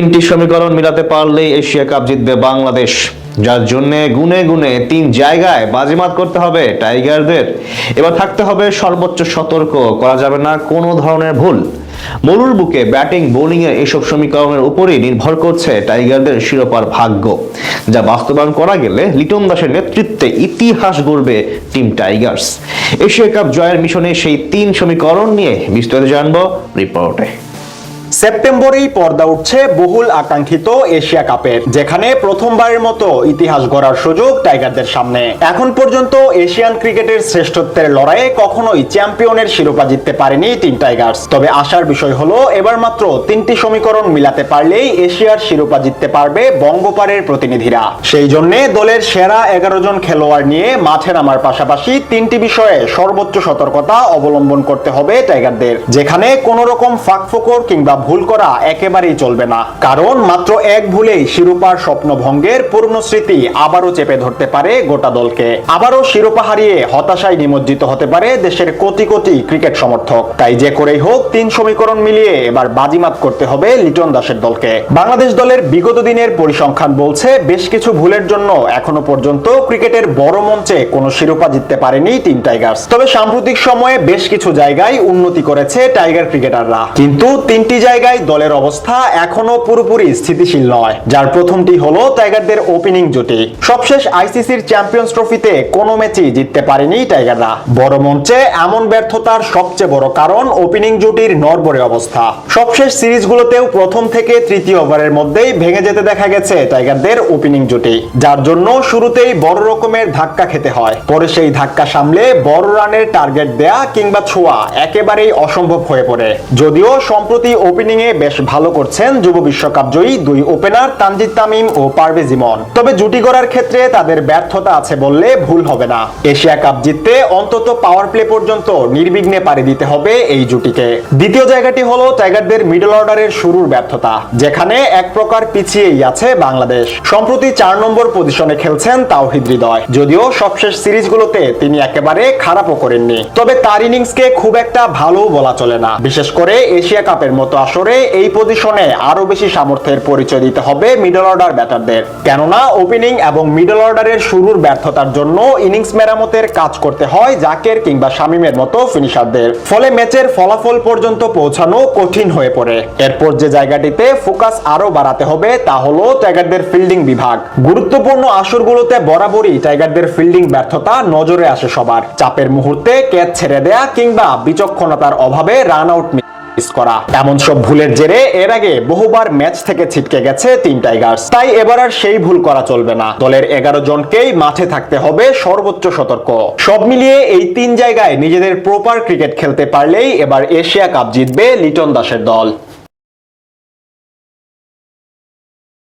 তিনটি সমীকরণ মিলাতে পারলেই এশিয়া কাপ জিতবে বাংলাদেশ। যার জন্য গুনে গুনে তিন জায়গায় বাজিমাত করতে হবে টাইগারদের। এবার থাকতে হবে সর্বোচ্চ সতর্ক, করা যাবে না কোনো ধরনের ভুল। মরুর বুকে ব্যাটিং, বোলিং এর এসব সমীকরণের উপরই নির্ভর করছে টাইগারদের শিরোপার ভাগ্য, যা বাস্তবায়ন করা গেলে লিটন দাসের নেতৃত্বে ইতিহাস গড়বে টিম টাইগার্স। এশিয়া কাপ জয়ের মিশনে সেই তিন সমীকরণ নিয়ে বিস্তারিত জানব রিপোর্টে। সেপ্টেম্বরেই পর্দা উঠছে বহুল আকাঙ্ক্ষিত এশিয়া কাপের, যেখানে প্রথমবারের মতো ইতিহাস গড়ার সুযোগ টাইগারদের সামনে। এখন পর্যন্ত এশিয়ান ক্রিকেটের শ্রেষ্ঠত্বের লড়াইয়ে কখনোই চ্যাম্পিয়নের শিরোপা জিততে পারেনি টিম টাইগার্স। তবে আশার বিষয় হলো, এবার মাত্র তিনটি সমীকরণ মিলাতে পারলেই এশিয়ার শিরোপা জিততে পারবে বঙ্গপাড়ের প্রতিনিধিরা। সেই জন্য দলের সেরা এগারো জন খেলোয়াড় নিয়ে মাঠে নামার পাশাপাশি তিনটি বিষয়ে সর্বোচ্চ সতর্কতা অবলম্বন করতে হবে টাইগারদের, যেখানে কোনো রকম ফাঁকফোকর কিংবা ভুল করা একেবারেই চলবে না। কারণ মাত্র এক ভুলেই শিরোপার স্বপ্ন ভঙ্গের পূর্ণ স্মৃতি আবারও চেপে ধরতে পারে গোটা দলকে। আবারও শিরোপা হারিয়ে হতাশায় নিমজ্জিত হতে পারে দেশের কোটি কোটি ক্রিকেট সমর্থক। তাই যে করেই হোক, তিন সমীকরণ মিলিয়ে এবার বাজিমাত করতে হবে লিটন দাসের দলকে। বাংলাদেশ দলের বিগত দিনের পরিসংখ্যান বলছে, বেশ কিছু ভুলের জন্য এখনও পর্যন্ত ক্রিকেটের বড় মঞ্চে কোনো শিরোপা জিততে পারেনি টিম টাইগার্স। তবে সাম্প্রতিক সময়ে বেশ কিছু জায়গায় উন্নতি করেছে টাইগার ক্রিকেটাররা। কিন্তু তিনটি জায়গায় দলের অবস্থা এখনও পুরোপুরি স্থিতিশীল নয়, যার প্রথমটি হলো টাইগারদের ওপেনিং জুটি। সবশেষ আইসিসির চ্যাম্পিয়ন্স ট্রফিতে কোনো ম্যাচই জিততে পারেনি টাইগাররা। বড় মঞ্চে এমন ব্যর্থতার সবচেয়ে বড় কারণ ওপেনিং জুটির নড়বড়ে অবস্থা। সবশেষ সিরিজগুলোতেও প্রথম থেকে তৃতীয় ওভারের মধ্যেই ভেঙে যেতে দেখা গেছে টাইগারদের ওপেনিং জুটি, যার জন্য শুরুতেই বড় রকমের ধাক্কা খেতে হয়। পরে সেই ধাক্কা সামলে বড় রানের টার্গেট দেয়া কিংবা ছোঁয়া একেবারেই অসম্ভব হয়ে পড়ে। যদিও সম্প্রতি ওপেনিং এ বেশ ভালো করছেন যুব বিশ্বকাপ জয়ী দুই ওপেনার তানজিদ তামিম ও পারভেজ ইমন। তবে জুটি গড়ার ক্ষেত্রে তাদের ব্যর্থতা আছে বললে ভুল হবে না। এশিয়া কাপ জিততে অন্তত পাওয়ার প্লে পর্যন্ত নির্বিঘ্নে পাড়ি দিতে হবে এই জুটিকে। দ্বিতীয় জায়গাটি হলো টাইগারদের মিডল অর্ডারের শুরুর ব্যর্থতা, যেখানে এক প্রকার পিছিয়েই আছে বাংলাদেশ। সম্প্রতি চার নম্বর পজিশনে খেলছেন তাওহিদ হৃদয়, যদিও সবশেষ সিরিজগুলোতে তিনি একেবারে খারাপও করেননি। তবে তার ইনিংসকে খুব একটা ভালো বলা চলে না। বিশেষ করে এশিয়া কাপের মতো আসরে এই পজিশনে আরও বেশি সামর্থ্যের পরিচয় দিতে হবে মিডল অর্ডার ব্যাটারদের কেননা ওপেনিং এবং মিডল অর্ডারের শুরুর ব্যর্থতার জন্য ইনিংস মেরামতের কাজ করতে হয় জাকের কিংবা শামিমের মতো ফিনিশারদের ফলে ম্যাচের ফলাফল পর্যন্ত পৌঁছানো কঠিন হয়ে পড়ে। এরপর যে জায়গাটিতে ফোকাস আরও বাড়াতে হবে তা হলো টাইগারদের ফিল্ডিং বিভাগ। গুরুত্বপূর্ণ আসরগুলোতে বরাবরই টাইগারদের ফিল্ডিং ব্যর্থতা নজরে আসে সবার। চাপের মুহূর্তে ক্যাচ ছেড়ে দেয়া কিংবা বিচক্ষণতার অভাবে রান আউট মিস করা। এমন সব ভুলের জেরে এর আগে বহুবার ম্যাচ থেকে ছিটকে গেছে তিন টাইগার্স। তাই এবার আর সেই ভুল করা চলবে না। দলের এগারো জনকেই মাঠে থাকতে হবে সর্বোচ্চ সতর্ক। সব মিলিয়ে এই তিন জায়গায় নিজেদের প্রপার ক্রিকেট খেলতে পারলেই এবার এশিয়া কাপ জিতবে লিটন দাসের দল।